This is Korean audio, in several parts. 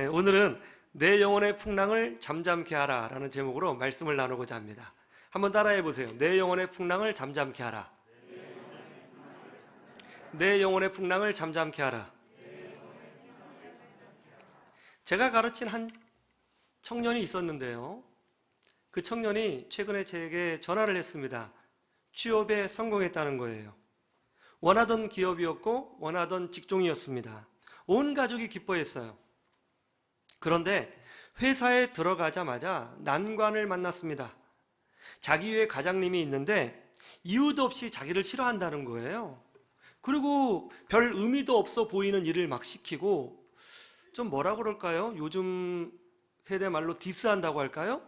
네, 오늘은 내 영혼의 풍랑을 잠잠케 하라 라는 제목으로 말씀을 나누고자 합니다. 한번 따라해 보세요. 내 영혼의 풍랑을 잠잠케 하라. 내 영혼의 풍랑을 잠잠케 하라. 제가 가르친 한 청년이 있었는데요. 그 청년이 최근에 제게 전화를 했습니다. 취업에 성공했다는 거예요. 원하던 기업이었고 원하던 직종이었습니다. 온 가족이 기뻐했어요. 그런데 회사에 들어가자마자 난관을 만났습니다. 자기 위에 과장님이 있는데 이유도 없이 자기를 싫어한다는 거예요. 그리고 별 의미도 없어 보이는 일을 막 시키고 좀 뭐라 그럴까요? 요즘 세대 말로 디스한다고 할까요?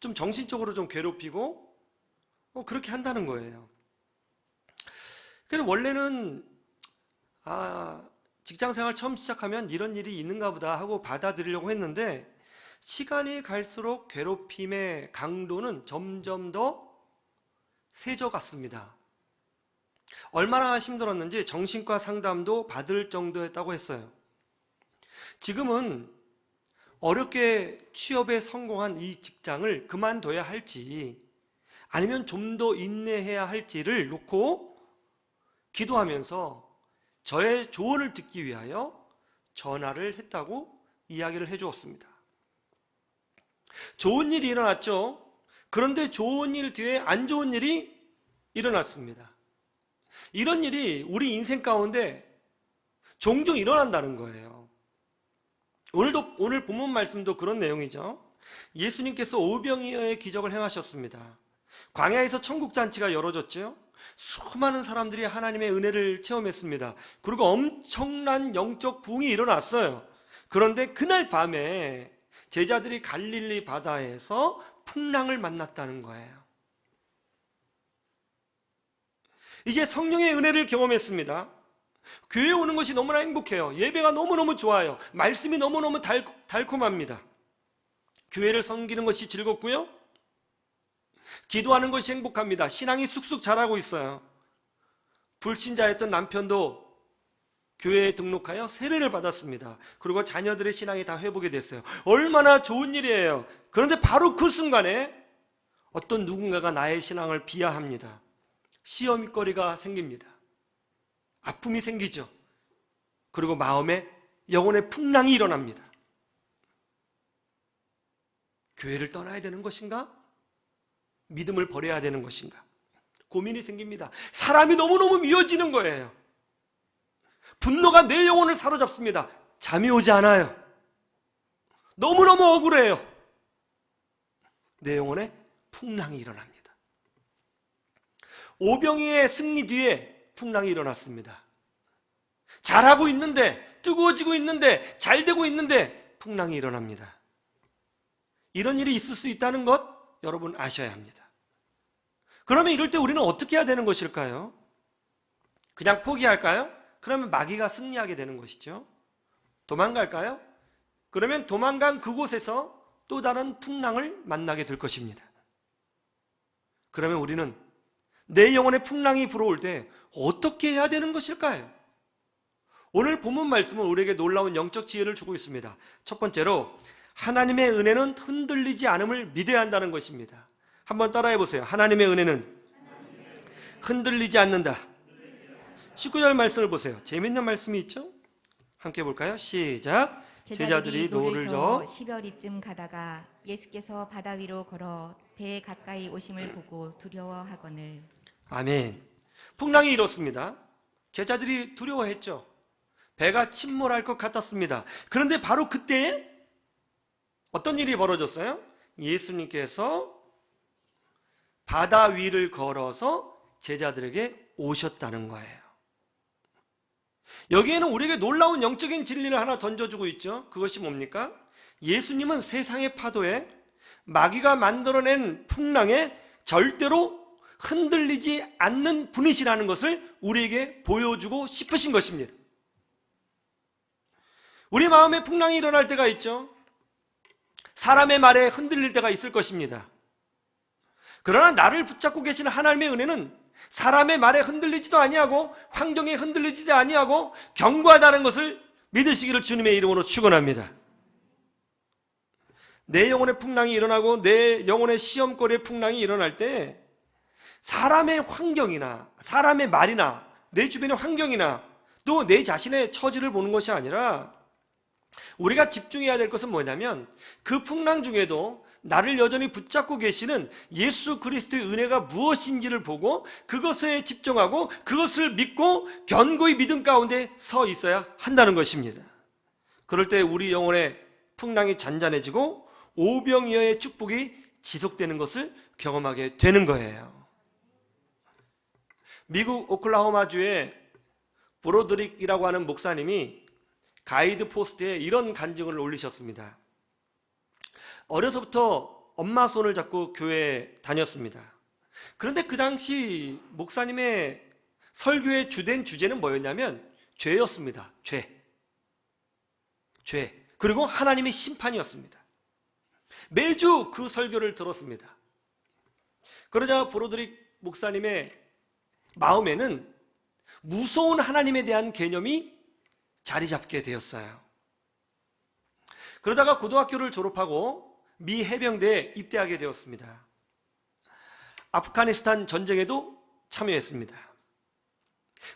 좀 정신적으로 좀 괴롭히고 어, 그렇게 한다는 거예요. 근데 원래는 아, 직장 생활 처음 시작하면 이런 일이 있는가 보다 하고 받아들이려고 했는데 시간이 갈수록 괴롭힘의 강도는 점점 더 세져갔습니다. 얼마나 힘들었는지 정신과 상담도 받을 정도였다고 했어요. 지금은 어렵게 취업에 성공한 이 직장을 그만둬야 할지 아니면 좀 더 인내해야 할지를 놓고 기도하면서 저의 조언을 듣기 위하여 전화를 했다고 이야기를 해 주었습니다. 좋은 일이 일어났죠. 그런데 좋은 일 뒤에 안 좋은 일이 일어났습니다. 이런 일이 우리 인생 가운데 종종 일어난다는 거예요. 오늘도 오늘 본문 말씀도 그런 내용이죠. 예수님께서 오병이어의 기적을 행하셨습니다. 광야에서 천국 잔치가 열어졌죠. 수많은 사람들이 하나님의 은혜를 체험했습니다. 그리고 엄청난 영적 부흥이 일어났어요. 그런데 그날 밤에 제자들이 갈릴리 바다에서 풍랑을 만났다는 거예요. 이제 성령의 은혜를 경험했습니다. 교회 오는 것이 너무나 행복해요. 예배가 너무너무 좋아요. 말씀이 너무너무 달, 달콤합니다. 교회를 섬기는 것이 즐겁고요. 기도하는 것이 행복합니다. 신앙이 쑥쑥 자라고 있어요. 불신자였던 남편도 교회에 등록하여 세례를 받았습니다. 그리고 자녀들의 신앙이 다 회복이 됐어요. 얼마나 좋은 일이에요. 그런데 바로 그 순간에 어떤 누군가가 나의 신앙을 비하합니다. 시험거리가 생깁니다. 아픔이 생기죠. 그리고 마음에 영혼의 풍랑이 일어납니다. 교회를 떠나야 되는 것인가? 믿음을 버려야 되는 것인가? 고민이 생깁니다. 사람이 너무너무 미워지는 거예요. 분노가 내 영혼을 사로잡습니다. 잠이 오지 않아요. 너무너무 억울해요. 내 영혼에 풍랑이 일어납니다. 오병이의 승리 뒤에 풍랑이 일어났습니다. 잘하고 있는데, 뜨거워지고 있는데, 잘 되고 있는데, 풍랑이 일어납니다. 이런 일이 있을 수 있다는 것 여러분 아셔야 합니다. 그러면 이럴 때 우리는 어떻게 해야 되는 것일까요? 그냥 포기할까요? 그러면 마귀가 승리하게 되는 것이죠. 도망갈까요? 그러면 도망간 그곳에서 또 다른 풍랑을 만나게 될 것입니다. 그러면 우리는 내 영혼의 풍랑이 불어올 때 어떻게 해야 되는 것일까요? 오늘 본문 말씀은 우리에게 놀라운 영적 지혜를 주고 있습니다. 첫 번째로 하나님의 은혜는 흔들리지 않음을 믿어야 한다는 것입니다. 한번 따라해 보세요. 하나님의 은혜는 흔들리지 않는다. 19절 말씀을 보세요. 재밌는 말씀이 있죠? 함께 볼까요? 시작. 제자들이 노를 저 10여리쯤 가다가 예수께서 바다 위로 걸어 배에 가까이 오심을 보고 두려워하거늘 아멘. 풍랑이 일었습니다. 제자들이 두려워했죠. 배가 침몰할 것 같았습니다. 그런데 바로 그때 어떤 일이 벌어졌어요? 예수님께서 바다 위를 걸어서 제자들에게 오셨다는 거예요. 여기에는 우리에게 놀라운 영적인 진리를 하나 던져주고 있죠. 그것이 뭡니까? 예수님은 세상의 파도에 마귀가 만들어낸 풍랑에 절대로 흔들리지 않는 분이시라는 것을 우리에게 보여주고 싶으신 것입니다. 우리 마음에 풍랑이 일어날 때가 있죠. 사람의 말에 흔들릴 때가 있을 것입니다. 그러나 나를 붙잡고 계시는 하나님의 은혜는 사람의 말에 흔들리지도 아니하고 환경에 흔들리지도 아니하고 견고하다는 것을 믿으시기를 주님의 이름으로 축원합니다. 내 영혼의 풍랑이 일어나고 내 영혼의 시험거리의 풍랑이 일어날 때 사람의 환경이나 사람의 말이나 내 주변의 환경이나 또 내 자신의 처지를 보는 것이 아니라 우리가 집중해야 될 것은 뭐냐면 그 풍랑 중에도 나를 여전히 붙잡고 계시는 예수 그리스도의 은혜가 무엇인지를 보고 그것에 집중하고 그것을 믿고 견고히 믿음 가운데 서 있어야 한다는 것입니다. 그럴 때 우리 영혼의 풍랑이 잔잔해지고 오병이어의 축복이 지속되는 것을 경험하게 되는 거예요. 미국 오클라호마주의 브로드릭이라고 하는 목사님이 가이드 포스트에 이런 간증을 올리셨습니다. 어려서부터 엄마 손을 잡고 교회에 다녔습니다. 그런데 그 당시 목사님의 설교의 주된 주제는 뭐였냐면 죄였습니다. 죄. 죄. 그리고 하나님의 심판이었습니다. 매주 그 설교를 들었습니다. 그러자 브로드릭 목사님의 마음에는 무서운 하나님에 대한 개념이 자리 잡게 되었어요. 그러다가 고등학교를 졸업하고 미 해병대에 입대하게 되었습니다. 아프가니스탄 전쟁에도 참여했습니다.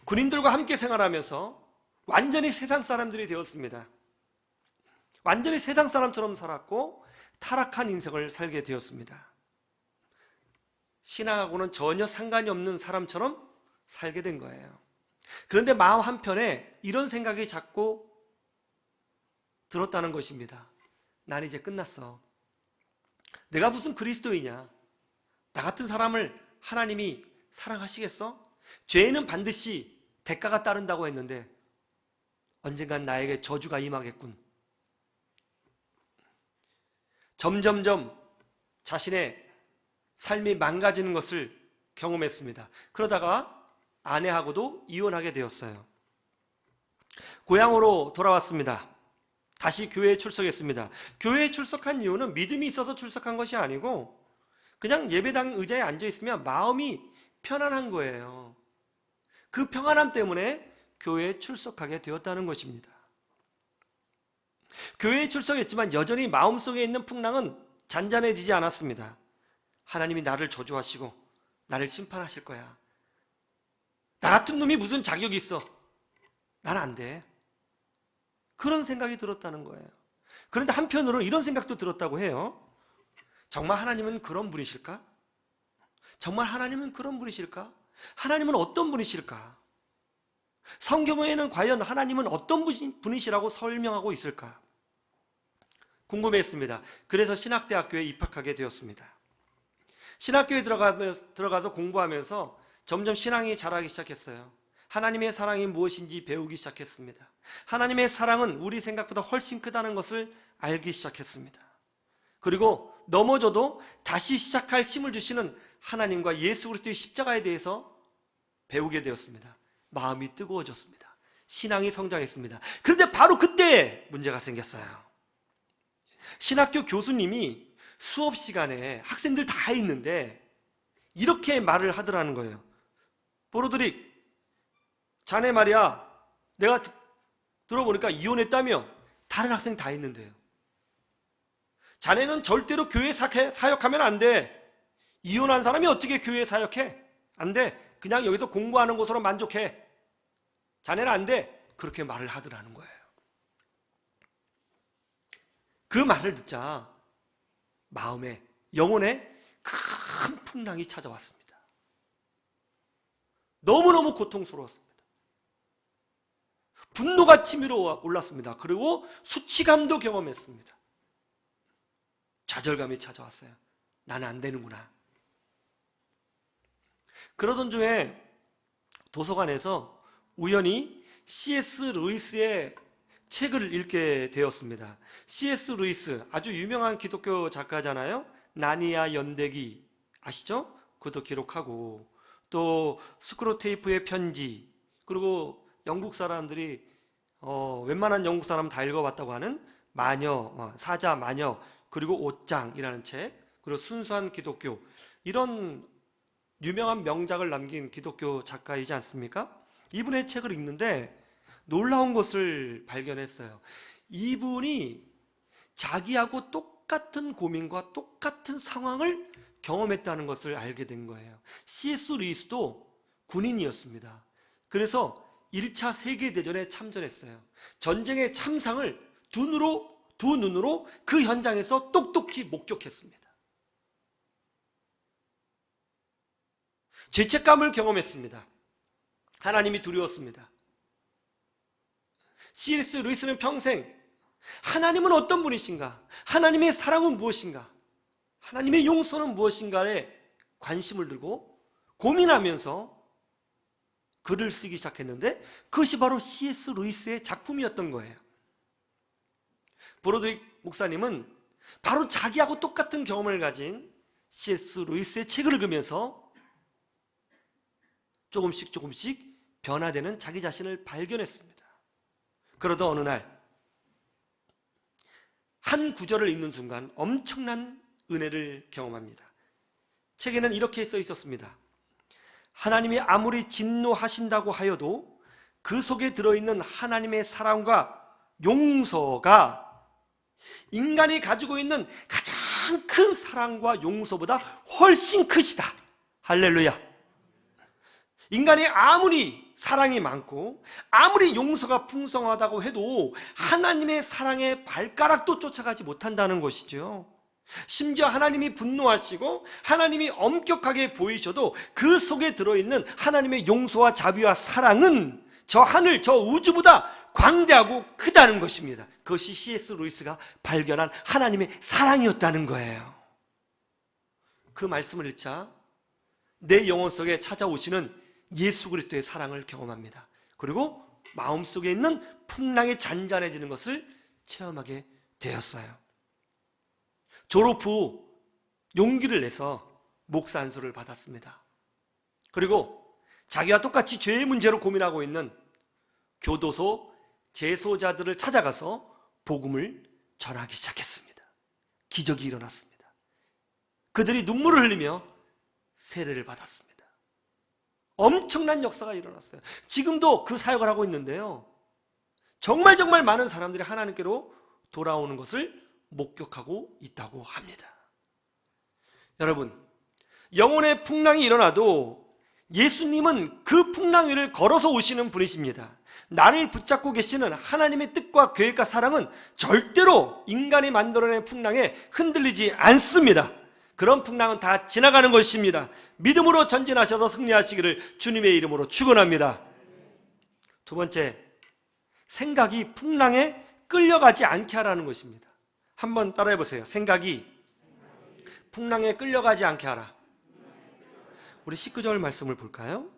군인들과 함께 생활하면서 완전히 세상 사람들이 되었습니다. 완전히 세상 사람처럼 살았고 타락한 인생을 살게 되었습니다. 신앙하고는 전혀 상관이 없는 사람처럼 살게 된 거예요. 그런데 마음 한편에 이런 생각이 자꾸 들었다는 것입니다. 난 이제 끝났어. 내가 무슨 그리스도이냐? 나 같은 사람을 하나님이 사랑하시겠어? 죄는 반드시 대가가 따른다고 했는데 언젠간 나에게 저주가 임하겠군. 점점점 자신의 삶이 망가지는 것을 경험했습니다. 그러다가 아내하고도 이혼하게 되었어요. 고향으로 돌아왔습니다. 다시 교회에 출석했습니다. 교회에 출석한 이유는 믿음이 있어서 출석한 것이 아니고 그냥 예배당 의자에 앉아 있으면 마음이 편안한 거예요. 그 평안함 때문에 교회에 출석하게 되었다는 것입니다. 교회에 출석했지만 여전히 마음속에 있는 풍랑은 잔잔해지지 않았습니다. 하나님이 나를 저주하시고 나를 심판하실 거야. 나 같은 놈이 무슨 자격이 있어? 난 안 돼. 그런 생각이 들었다는 거예요. 그런데 한편으로 이런 생각도 들었다고 해요. 정말 하나님은 그런 분이실까? 정말 하나님은 그런 분이실까? 하나님은 어떤 분이실까? 성경에는 과연 하나님은 어떤 분이시라고 설명하고 있을까? 궁금했습니다. 그래서 신학대학교에 입학하게 되었습니다. 신학교에 들어가면서, 들어가서 공부하면서 점점 신앙이 자라기 시작했어요. 하나님의 사랑이 무엇인지 배우기 시작했습니다. 하나님의 사랑은 우리 생각보다 훨씬 크다는 것을 알기 시작했습니다. 그리고 넘어져도 다시 시작할 힘을 주시는 하나님과 예수 그리스도의 십자가에 대해서 배우게 되었습니다. 마음이 뜨거워졌습니다. 신앙이 성장했습니다. 그런데 바로 그때 문제가 생겼어요. 신학교 교수님이 수업 시간에 학생들 다 있는데 이렇게 말을 하더라는 거예요. 보로드릭, 자네 말이야. 내가 들어보니까 이혼했다며 다른 학생 다 있는데요. 자네는 절대로 교회 사역하면 안 돼. 이혼한 사람이 어떻게 교회 사역해? 안 돼. 그냥 여기서 공부하는 곳으로 만족해. 자네는 안 돼. 그렇게 말을 하더라는 거예요. 그 말을 듣자 마음에, 영혼에 큰 풍랑이 찾아왔습니다. 너무너무 고통스러웠습니다. 분노가 치밀어 올랐습니다. 그리고 수치감도 경험했습니다. 좌절감이 찾아왔어요. 나는 안 되는구나. 그러던 중에 도서관에서 우연히 C.S. 루이스의 책을 읽게 되었습니다. C.S. 루이스 아주 유명한 기독교 작가잖아요. 나니아 연대기 아시죠? 그것도 기록하고 또 스크로테이프의 편지 그리고 영국 사람들이 어, 웬만한 영국 사람 다 읽어봤다고 하는 마녀 어, 사자 마녀 그리고 옷장이라는 책 그리고 순수한 기독교 이런 유명한 명작을 남긴 기독교 작가이지 않습니까? 이분의 책을 읽는데 놀라운 것을 발견했어요. 이분이 자기하고 똑 똑같은 고민과 똑같은 상황을 경험했다는 것을 알게 된 거예요. C.S. 루이스도 군인이었습니다. 그래서 1차 세계대전에 참전했어요. 전쟁의 참상을 두 눈으로, 두 눈으로 그 현장에서 똑똑히 목격했습니다. 죄책감을 경험했습니다. 하나님이 두려웠습니다. C.S. 루이스는 평생 하나님은 어떤 분이신가? 하나님의 사랑은 무엇인가? 하나님의 용서는 무엇인가에 관심을 들고 고민하면서 글을 쓰기 시작했는데 그것이 바로 C.S. 루이스의 작품이었던 거예요. 브로드릭 목사님은 바로 자기하고 똑같은 경험을 가진 C.S. 루이스의 책을 읽으면서 조금씩 조금씩 변화되는 자기 자신을 발견했습니다. 그러다 어느 날 한 구절을 읽는 순간 엄청난 은혜를 경험합니다. 책에는 이렇게 써 있었습니다. 하나님이 아무리 진노하신다고 하여도 그 속에 들어있는 하나님의 사랑과 용서가 인간이 가지고 있는 가장 큰 사랑과 용서보다 훨씬 크시다. 할렐루야. 인간이 아무리 사랑이 많고 아무리 용서가 풍성하다고 해도 하나님의 사랑의 발가락도 쫓아가지 못한다는 것이죠. 심지어 하나님이 분노하시고 하나님이 엄격하게 보이셔도 그 속에 들어있는 하나님의 용서와 자비와 사랑은 저 하늘, 저 우주보다 광대하고 크다는 것입니다. 그것이 C.S. 루이스가 발견한 하나님의 사랑이었다는 거예요. 그 말씀을 읽자 내 영혼 속에 찾아오시는 예수 그리스도의 사랑을 경험합니다. 그리고 마음속에 있는 풍랑이 잔잔해지는 것을 체험하게 되었어요. 졸업 후 용기를 내서 목사 안수를 받았습니다. 그리고 자기와 똑같이 죄의 문제로 고민하고 있는 교도소 재소자들을 찾아가서 복음을 전하기 시작했습니다. 기적이 일어났습니다. 그들이 눈물을 흘리며 세례를 받았습니다. 엄청난 역사가 일어났어요. 지금도 그 사역을 하고 있는데요. 정말 정말 많은 사람들이 하나님께로 돌아오는 것을 목격하고 있다고 합니다. 여러분, 영혼의 풍랑이 일어나도 예수님은 그 풍랑 위를 걸어서 오시는 분이십니다. 나를 붙잡고 계시는 하나님의 뜻과 계획과 사랑은 절대로 인간이 만들어낸 풍랑에 흔들리지 않습니다. 그런 풍랑은 다 지나가는 것입니다. 믿음으로 전진하셔서 승리하시기를 주님의 이름으로 축원합니다. 두 번째, 생각이 풍랑에 끌려가지 않게 하라는 것입니다. 한번 따라해 보세요. 생각이 풍랑에 끌려가지 않게 하라. 우리 19절 말씀을 볼까요?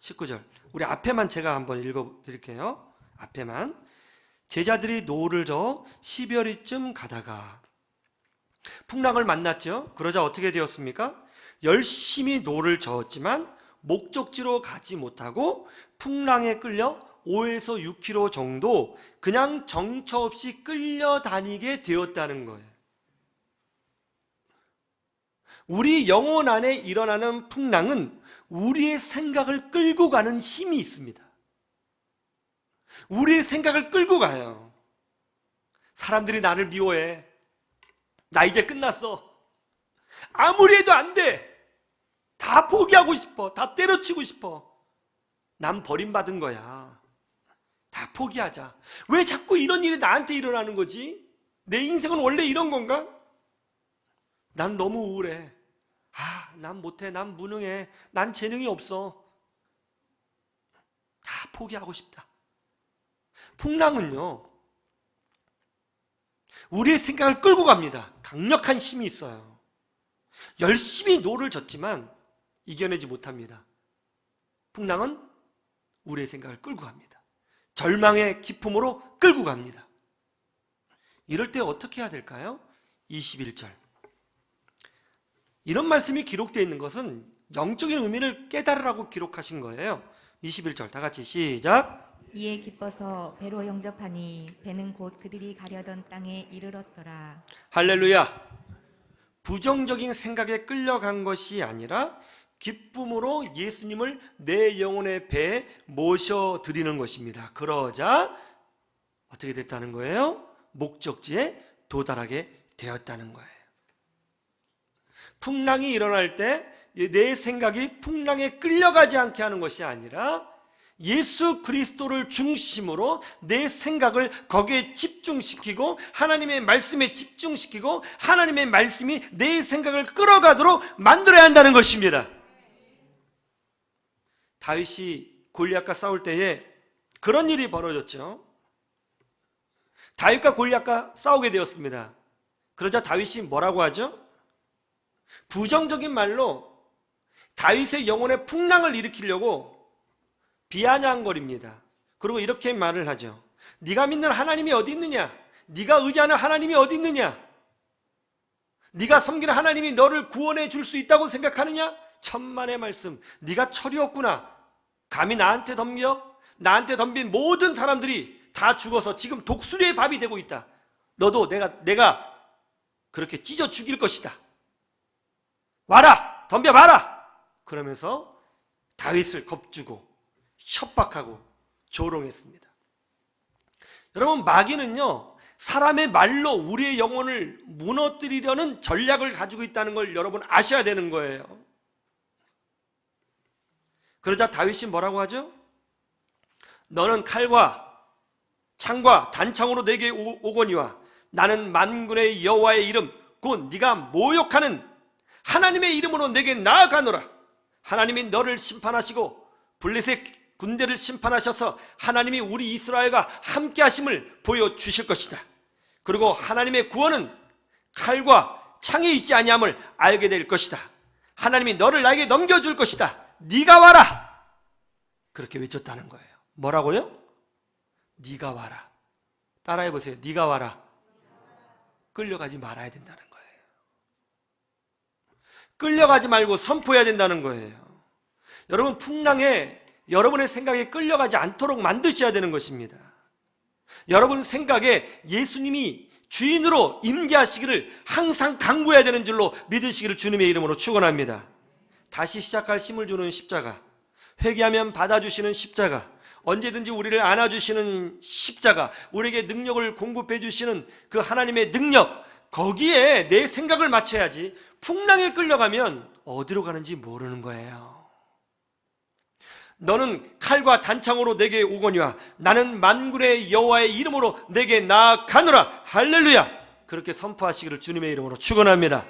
19절. 우리 앞에만 제가 한번 읽어 드릴게요. 앞에만. 제자들이 노를 저 12월이쯤 가다가 풍랑을 만났죠. 그러자 어떻게 되었습니까? 열심히 노를 저었지만 목적지로 가지 못하고 풍랑에 끌려 5에서 6km 정도 그냥 정처 없이 끌려다니게 되었다는 거예요. 우리 영혼 안에 일어나는 풍랑은 우리의 생각을 끌고 가는 힘이 있습니다. 우리의 생각을 끌고 가요. 사람들이 나를 미워해. 나 이제 끝났어. 아무리 해도 안 돼. 다 포기하고 싶어. 다 때려치고 싶어. 난 버림받은 거야. 다 포기하자. 왜 자꾸 이런 일이 나한테 일어나는 거지? 내 인생은 원래 이런 건가? 난 너무 우울해. 아, 난 못해. 난 무능해. 난 재능이 없어. 다 포기하고 싶다. 풍랑은요, 우리의 생각을 끌고 갑니다. 강력한 힘이 있어요. 열심히 노를 졌지만 이겨내지 못합니다. 풍랑은 우리의 생각을 끌고 갑니다. 절망의 기품으로 끌고 갑니다. 이럴 때 어떻게 해야 될까요? 21절. 이런 말씀이 기록되어 있는 것은 영적인 의미를 깨달으라고 기록하신 거예요. 21절 다 같이 시작. 이에 기뻐서 배로 영접하니 배는 곧 그들이 가려던 땅에 이르렀더라. 할렐루야. 부정적인 생각에 끌려간 것이 아니라 기쁨으로 예수님을 내 영혼의 배에 모셔 드리는 것입니다. 그러자 어떻게 됐다는 거예요? 목적지에 도달하게 되었다는 거예요. 풍랑이 일어날 때 내 생각이 풍랑에 끌려가지 않게 하는 것이 아니라 예수 그리스도를 중심으로 내 생각을 거기에 집중시키고 하나님의 말씀에 집중시키고 하나님의 말씀이 내 생각을 끌어가도록 만들어야 한다는 것입니다. 다윗이 골리앗과 싸울 때에 그런 일이 벌어졌죠. 다윗과 골리앗과 싸우게 되었습니다. 그러자 다윗이 뭐라고 하죠? 부정적인 말로 다윗의 영혼에 풍랑을 일으키려고 비아냥거립니다. 그리고 이렇게 말을 하죠. 네가 믿는 하나님이 어디 있느냐? 네가 의지하는 하나님이 어디 있느냐? 네가 섬기는 하나님이 너를 구원해 줄 수 있다고 생각하느냐? 천만의 말씀. 네가 철이 없구나. 감히 나한테 덤벼? 나한테 덤빈 모든 사람들이 다 죽어서 지금 독수리의 밥이 되고 있다. 너도 내가 내가 그렇게 찢어 죽일 것이다. 와라! 덤벼 봐라! 그러면서 다윗을 겁주고 협박하고 조롱했습니다. 여러분 마귀는요 사람의 말로 우리의 영혼을 무너뜨리려는 전략을 가지고 있다는 걸 여러분 아셔야 되는 거예요. 그러자 다윗이 뭐라고 하죠? 너는 칼과 창과 단창으로 내게 오- 오거니와 나는 만군의 여호와의 이름 곧 네가 모욕하는 하나님의 이름으로 내게 나아가노라. 하나님이 너를 심판하시고 블레셋 군대를 심판하셔서 하나님이 우리 이스라엘과 함께 하심을 보여 주실 것이다. 그리고 하나님의 구원은 칼과 창에 있지 아니함을 알게 될 것이다. 하나님이 너를 나에게 넘겨 줄 것이다. 네가 와라. 그렇게 외쳤다는 거예요. 뭐라고요? 네가 와라. 따라해 보세요. 네가 와라. 끌려가지 말아야 된다는 거예요. 끌려가지 말고 선포해야 된다는 거예요. 여러분 풍랑에 여러분의 생각에 끌려가지 않도록 만드셔야 되는 것입니다. 여러분 생각에 예수님이 주인으로 임재하시기를 항상 강구해야 되는 줄로 믿으시기를 주님의 이름으로 축원합니다. 다시 시작할 힘을 주는 십자가, 회개하면 받아주시는 십자가, 언제든지 우리를 안아주시는 십자가, 우리에게 능력을 공급해 주시는 그 하나님의 능력, 거기에 내 생각을 맞춰야지 풍랑에 끌려가면 어디로 가는지 모르는 거예요. 너는 칼과 단창으로 내게 오거니와 나는 만군의 여호와의 이름으로 내게 나아가노라 할렐루야 그렇게 선포하시기를 주님의 이름으로 축원합니다.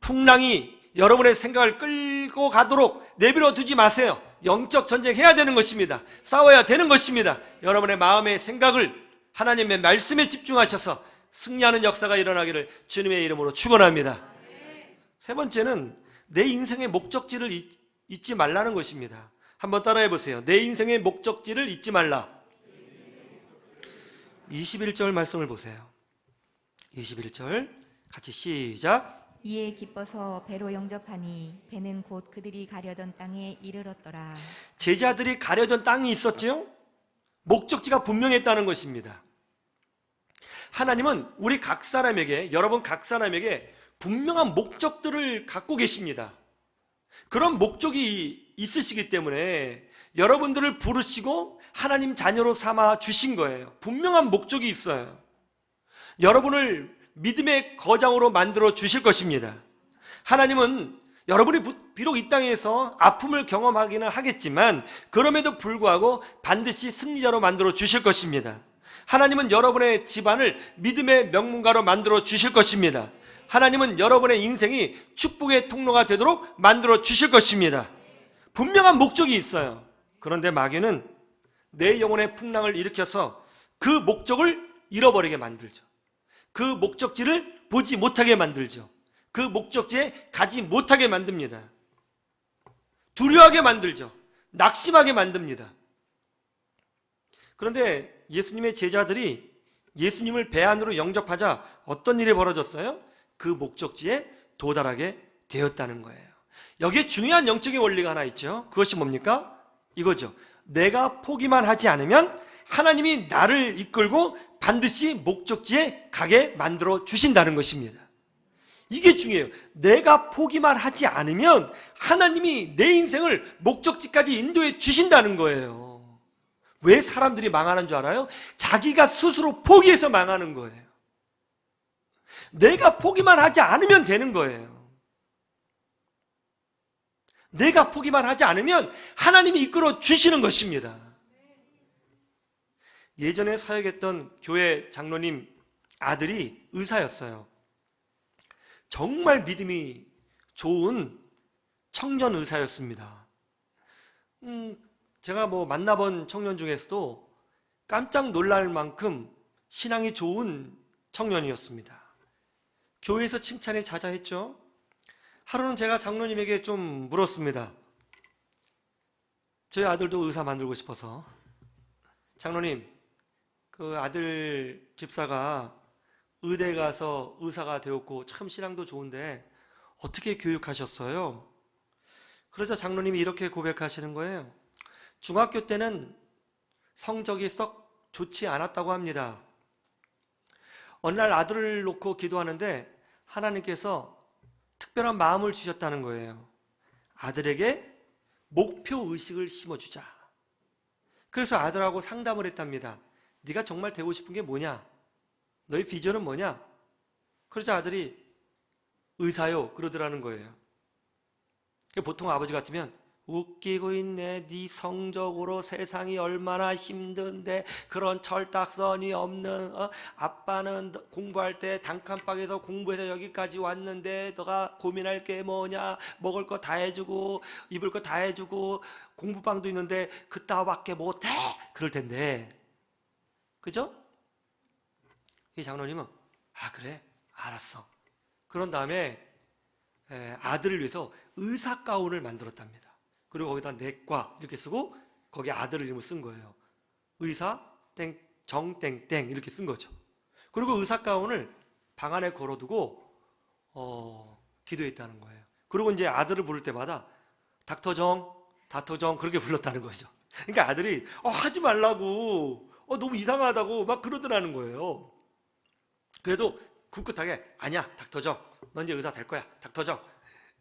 풍랑이 여러분의 생각을 끌고 가도록 내버려 두지 마세요. 영적 전쟁 해야 되는 것입니다. 싸워야 되는 것입니다. 여러분의 마음의 생각을 하나님의 말씀에 집중하셔서 승리하는 역사가 일어나기를 주님의 이름으로 축원합니다. 세 번째는 내 인생의 목적지를 잊, 잊지 말라는 것입니다. 한번 따라해 보세요. 내 인생의 목적지를 잊지 말라. 21절 말씀을 보세요. 21절 같이 시작. 이에 기뻐서 배로 영접하니 배는 곧 그들이 가려던 땅에 이르렀더라. 제자들이 가려던 땅이 있었죠? 목적지가 분명했다는 것입니다. 하나님은 우리 각 사람에게, 여러분 각 사람에게 분명한 목적들을 갖고 계십니다. 그런 목적이 있으시기 때문에 여러분들을 부르시고 하나님 자녀로 삼아 주신 거예요. 분명한 목적이 있어요. 여러분을 믿음의 거장으로 만들어 주실 것입니다. 하나님은 여러분이 부- 비록 이 땅에서 아픔을 경험하기는 하겠지만 그럼에도 불구하고 반드시 승리자로 만들어 주실 것입니다. 하나님은 여러분의 집안을 믿음의 명문가로 만들어 주실 것입니다. 하나님은 여러분의 인생이 축복의 통로가 되도록 만들어 주실 것입니다. 분명한 목적이 있어요. 그런데 마귀는 내 영혼의 풍랑을 일으켜서 그 목적을 잃어버리게 만들죠. 그 목적지를 보지 못하게 만들죠. 그 목적지에 가지 못하게 만듭니다. 두려워하게 만들죠. 낙심하게 만듭니다. 그런데 예수님의 제자들이 예수님을 배 안으로 영접하자 어떤 일이 벌어졌어요? 그 목적지에 도달하게 되었다는 거예요. 여기에 중요한 영적인 원리가 하나 있죠. 그것이 뭡니까? 이거죠. 내가 포기만 하지 않으면 하나님이 나를 이끌고 반드시 목적지에 가게 만들어 주신다는 것입니다. 이게 중요해요. 내가 포기만 하지 않으면 하나님이 내 인생을 목적지까지 인도해 주신다는 거예요. 왜 사람들이 망하는 줄 알아요? 자기가 스스로 포기해서 망하는 거예요. 내가 포기만 하지 않으면 되는 거예요. 내가 포기만 하지 않으면 하나님이 이끌어 주시는 것입니다. 예전에 사역했던 교회 장로님 아들이 의사였어요. 정말 믿음이 좋은 청년 의사였습니다. 음, 제가 뭐 만나본 청년 중에서도 깜짝 놀랄 만큼 신앙이 좋은 청년이었습니다. 교회에서 칭찬에 자자했죠. 하루는 제가 장로님에게 좀 물었습니다. 저희 아들도 의사 만들고 싶어서. 장로님, 그 아들 집사가 의대 가서 의사가 되었고 참 신앙도 좋은데 어떻게 교육하셨어요? 그러자 장로님이 이렇게 고백하시는 거예요. 중학교 때는 성적이 썩 좋지 않았다고 합니다. 어느 날 아들을 놓고 기도하는데 하나님께서 특별한 마음을 주셨다는 거예요. 아들에게 목표 의식을 심어주자. 그래서 아들하고 상담을 했답니다. 네가 정말 되고 싶은 게 뭐냐? 너의 비전은 뭐냐? 그러자 아들이 의사요 그러더라는 거예요. 보통 아버지 같으면 웃기고 있네. 네 성적으로 세상이 얼마나 힘든데 그런 철딱선이 없는 어? 아빠는 너- 공부할 때 단칸방에서 공부해서 여기까지 왔는데 너가 고민할 게 뭐냐? 먹을 거 다 해주고 입을 거 다 해주고 공부방도 있는데 그따위밖에 못해. 그럴 텐데 그죠? 이 장로님은 아 그래 알았어. 그런 다음에 에, 아들을 위해서 의사 가운을 만들었답니다. 그리고 거기다 내과 이렇게 쓰고 거기 아들 이름을 쓴 거예요. 의사 땡 정땡땡 이렇게 쓴 거죠. 그리고 의사 가운을 방 안에 걸어두고 어, 기도했다는 거예요. 그리고 이제 아들을 부를 때마다 닥터 정, 닥터 정 그렇게 불렀다는 거죠. 그러니까 아들이 어, 하지 말라고 어, 너무 이상하다고 막 그러더라는 거예요. 그래도 굳굳하게 아니야 닥터 정, 넌 이제 의사 될 거야 닥터 정.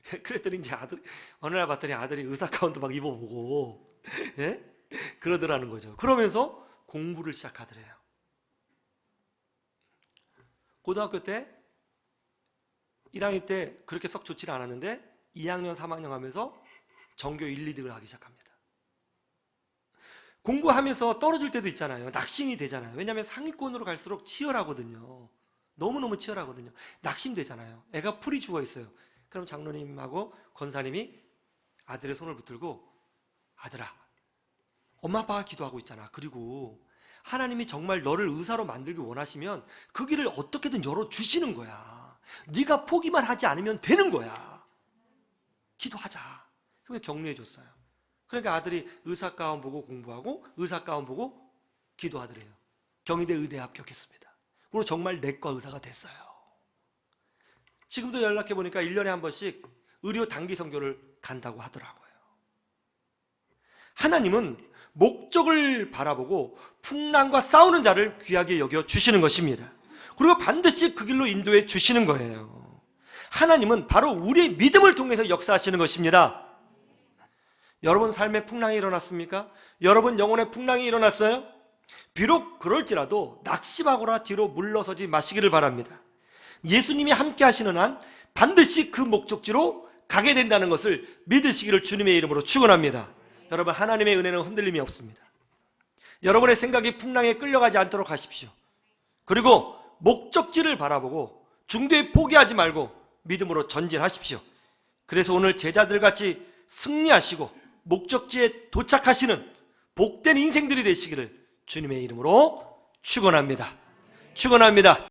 그랬더니 이제 아들 어느 날 봤더니 아들이 의사 가운도 막 입어보고 예? 그러더라는 거죠. 그러면서 공부를 시작하더래요. 고등학교 때 1학년 때 그렇게 썩 좋지는 않았는데 2학년, 3학년 하면서 전교 1, 2등을 하기 시작합니다. 공부하면서 떨어질 때도 있잖아요. 낙심이 되잖아요. 왜냐하면 상위권으로 갈수록 치열하거든요. 너무너무 치열하거든요. 낙심되잖아요. 애가 풀이 죽어 있어요. 그럼 장로님하고 권사님이 아들의 손을 붙들고 아들아, 엄마 아빠가 기도하고 있잖아. 그리고 하나님이 정말 너를 의사로 만들기 원하시면 그 길을 어떻게든 열어 주시는 거야. 네가 포기만 하지 않으면 되는 거야. 기도하자. 그러면 격려해 줬어요. 그러니까 아들이 의사 가운 보고 공부하고 의사 가운 보고 기도하더래요. 경희대 의대 합격했습니다. 그리고 정말 내과 의사가 됐어요. 지금도 연락해 보니까 1년에 한 번씩 의료 단기 선교를 간다고 하더라고요. 하나님은 목적을 바라보고 풍랑과 싸우는 자를 귀하게 여겨 주시는 것입니다. 그리고 반드시 그 길로 인도해 주시는 거예요. 하나님은 바로 우리의 믿음을 통해서 역사하시는 것입니다. 여러분 삶에 풍랑이 일어났습니까? 여러분 영혼에 풍랑이 일어났어요? 비록 그럴지라도 낙심하거나 뒤로 물러서지 마시기를 바랍니다. 예수님이 함께 하시는 한 반드시 그 목적지로 가게 된다는 것을 믿으시기를 주님의 이름으로 축원합니다. 여러분 하나님의 은혜는 흔들림이 없습니다. 여러분의 생각이 풍랑에 끌려가지 않도록 하십시오. 그리고 목적지를 바라보고 중도에 포기하지 말고 믿음으로 전진하십시오. 그래서 오늘 제자들 같이 승리하시고 목적지에 도착하시는 복된 인생들이 되시기를 주님의 이름으로 축원합니다. 축원합니다.